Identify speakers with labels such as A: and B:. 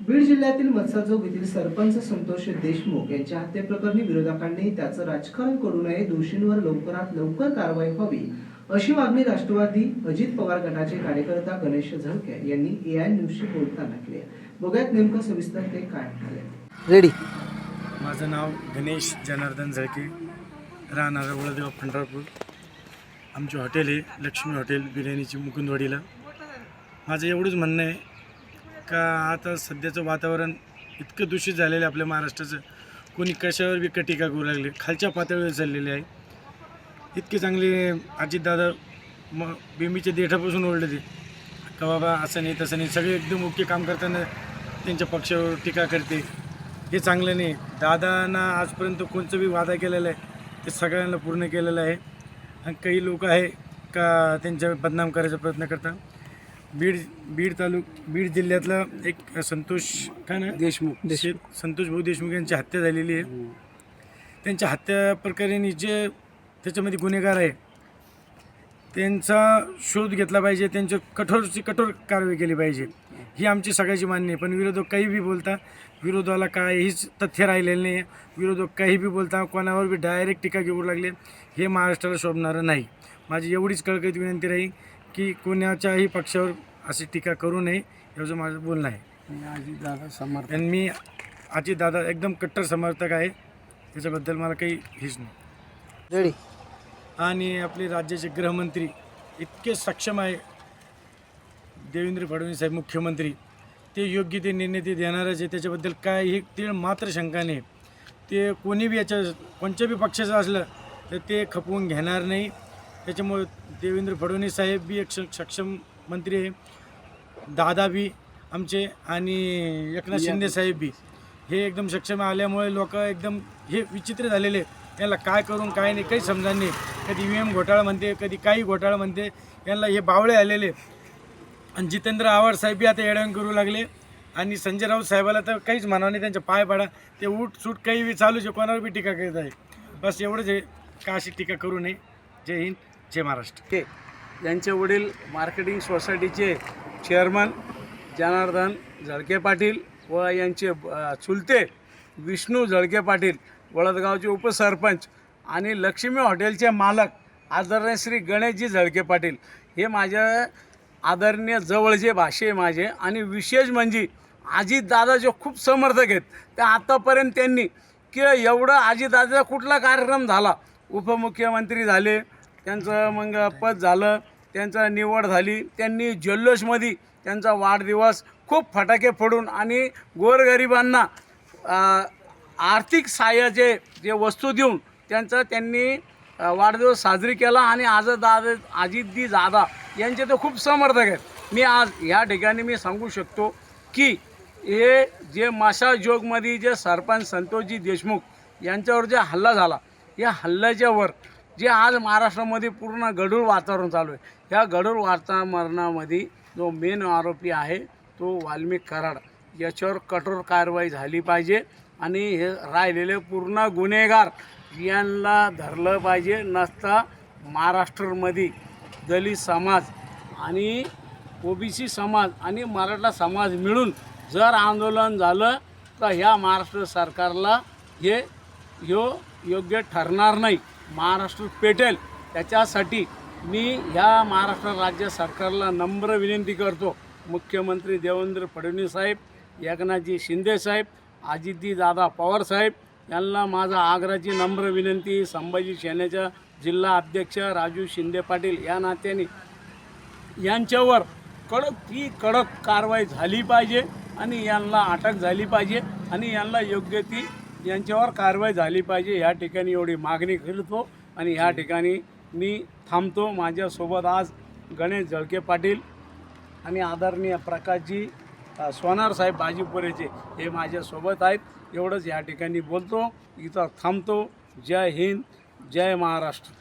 A: बीड जिल्ह्यातील मत्साजोग येथील सरपंच संतोष देशमुख यांच्या हत्येप्रकरणी विरोधकांनी त्याचं राजकारण करू नये दोषींवर लवकरात लवकर कारवाई व्हावी अशी मागणी राष्ट्रवादी अजित पवार गटाचे कार्यकर्ता गणेश झळके यांनी एआय न्यूजशी बोलताना केली आहे. बघूयात नेमकं सविस्तर ते काय म्हणाले.
B: रेडी
C: माझं नाव गणेश जनार्दन झळके राहणारा वळदेव पंढरपूर. आमचे हॉटेल आहे लक्ष्मी हॉटेल बिर्याणीची मुकुंदवाडीला. माझं एवढंच म्हणणं आहे का आता सध्याचं वातावरण इतकं दूषित झालेलं आहे आपल्या महाराष्ट्राचं. कोणी कशावर बी टीका करू लागले. खालच्या पातळीवर चाललेली आहे. इतके चांगले अजितदादा मग बेमीच्या देठापासून ओढले ते का बाबा असं नाही तसं नाही. सगळे एकदम मुख्य काम करताना त्यांच्या पक्षावर टीका करते. हे चांगलं नाही. दादांना आजपर्यंत कोणचं बी वादा केलेला आहे ते सगळ्यांना पूर्ण केलेलं आहे. आणि काही लोक आहे का त्यांच्या बदनाम करायचा प्रयत्न करतात? बीड बीड तालुक बीड जिल्ह्यातला एक संतोष काय ना
B: देशमुख.
C: देशमुख. संतोष भाऊ देशमुख यांची हत्या झालेली आहे. त्यांच्या हत्या प्रकरणी जे त्याच्यामध्ये गुन्हेगार आहे त्यांचा शोध घेतला पाहिजे त्यांच्या कठोरची कठोर कारवाई केली पाहिजे. ही आमची सगळ्याची मान्य आहे. पण विरोधक काही बी बोलता विरोधाला काहीच तथ्य राहिलेलं नाही विरोधक काही बी बोलता कोणावर बी डायरेक्ट टीका घेऊ लागले हे महाराष्ट्राला शोभणारं नाही. माझी एवढीच कळकळीत विनंती राहील की कोणाच्याही पक्षावर अशी टीका करू नये एवढं माझं बोलणं आहे.
B: दादा समर्थ
C: आणि मी अजितदादा एकदम कट्टर समर्थक आहे. त्याच्याबद्दल मला काही हेच नाही.
B: रेडी.
C: आणि आपले राज्याचे गृहमंत्री इतके सक्षम आहे. देवेंद्र फडणवीस साहेब मुख्यमंत्री ते योग्य ते निर्णय ते देणारच आहे. त्याच्याबद्दल काही तीळ मात्र शंका नाही. ते कोणी बी याच्या कोणत्या बी पक्षाचं असलं तर ते खपवून घेणार नाही. त्याच्यामुळे देवेंद्र फडणवीस साहेब बी एक स- सक्षम मंत्री आहे. दादा बी आमचे आणि एकनाथ शिंदे साहेब बी. हे एकदम सक्षम आल्यामुळे लोक एकदम हे विचित्र झालेले यांना काय करून काय नाही काही समजा नाही. कधी ई व्ही एम घोटाळा म्हणते कधी काही घोटाळा म्हणते. यांना हे बावळे आलेले आणि जितेंद्र आव्हाड साहेब बी आता येड्यान करू लागले. आणि संजय राऊत साहेबाला तर काहीच म्हणावं नाही त्यांच्या पाय पडा. ते उठ सूट काही बी चालूच आहे कोणावर बी टीका करत आहे. बस एवढंच आहे. का अशी टीका करू नये? जय हिंद. जय महाराष्ट्र.
B: के यांचे वडील मार्केटिंग सोसायटीचे चेअरमन जनार्दन झळके पाटील व यांचे चुलते विष्णू झळके पाटील वळदगावचे उपसरपंच आणि लक्ष्मी हॉटेलचे मालक आदरणीय श्री गणेशजी झळके पाटील. हे माझ्या आदरणीय जवळचे भाषे माझे आणि विशेष म्हणजे आजीदादा जे खूप समर्थक आहेत ते आत्तापर्यंत त्यांनी की एवढं आजीदादाचा कुठला कार्यक्रम झाला उपमुख्यमंत्री झाले त्यांचं मग पद झालं त्यांचं निवड झाली त्यांनी जल्लोषमध्ये त्यांचा वाढदिवस खूप फटाके फोडून आणि गोरगरिबांना आर्थिक सहाय्याचे जे वस्तू देऊन त्यांचं त्यांनी वाढदिवस साजरी केला आणि आज दादा अजितदी दादा यांचे ते खूप समर्थक आहेत. मी आज ह्या ठिकाणी मी सांगू शकतो की हे जे माशा जोगमध्ये जे सरपंच संतोषजी देशमुख यांच्यावर जे हल्ला झाला या हल्ल्याच्यावर जे आज महाराष्ट्रामध्ये पूर्ण गढूळ वातावरण चालू आहे. या गढूळ वातावरणामध्ये जो मेन आरोपी आहे तो वाल्मिक कराड. याच्यावर कठोर कारवाई झाली पाहिजे आणि हे राहिलेले पूर्ण गुन्हेगार यांना धरलं पाहिजे. नसता महाराष्ट्रमध्ये दलित समाज आणि ओबीसी समाज आणि मराठा समाज मिळून जर आंदोलन झालं तर ह्या महाराष्ट्र सरकारला हे यो योग्य ठरणार नाही. महाराष्ट्र पेटेल त्याच्यासाठी मी ह्या महाराष्ट्र राज्य सरकारला नम्र विनंती करतो. मुख्यमंत्री देवेंद्र फडणवीस साहेब एकनाथजी शिंदे साहेब अजितजी दादा पवार साहेब यांना माझा आग्राची नम्र विनंती संभाजी सेनेच्या जिल्हा अध्यक्ष राजू शिंदे पाटील या नात्याने. यांच्यावर कडक ती कडक कारवाई झाली पाहिजे आणि यांना अटक झाली पाहिजे आणि यांना योग्य ती यांच्यावर कारवाई झाली पाहिजे. ह्या ठिकाणी एवढी मागणी करतो आणि ह्या ठिकाणी मी थांबतो. माझ्यासोबत आज गणेश जळके पाटील आणि आदरणीय प्रकाशजी सोनारसाहेब सोनार साहेब बाजीपुरेचे हे माझ्यासोबत आहेत. एवढंच या ठिकाणी बोलतो. इथं थांबतो. जय हिंद जय महाराष्ट्र.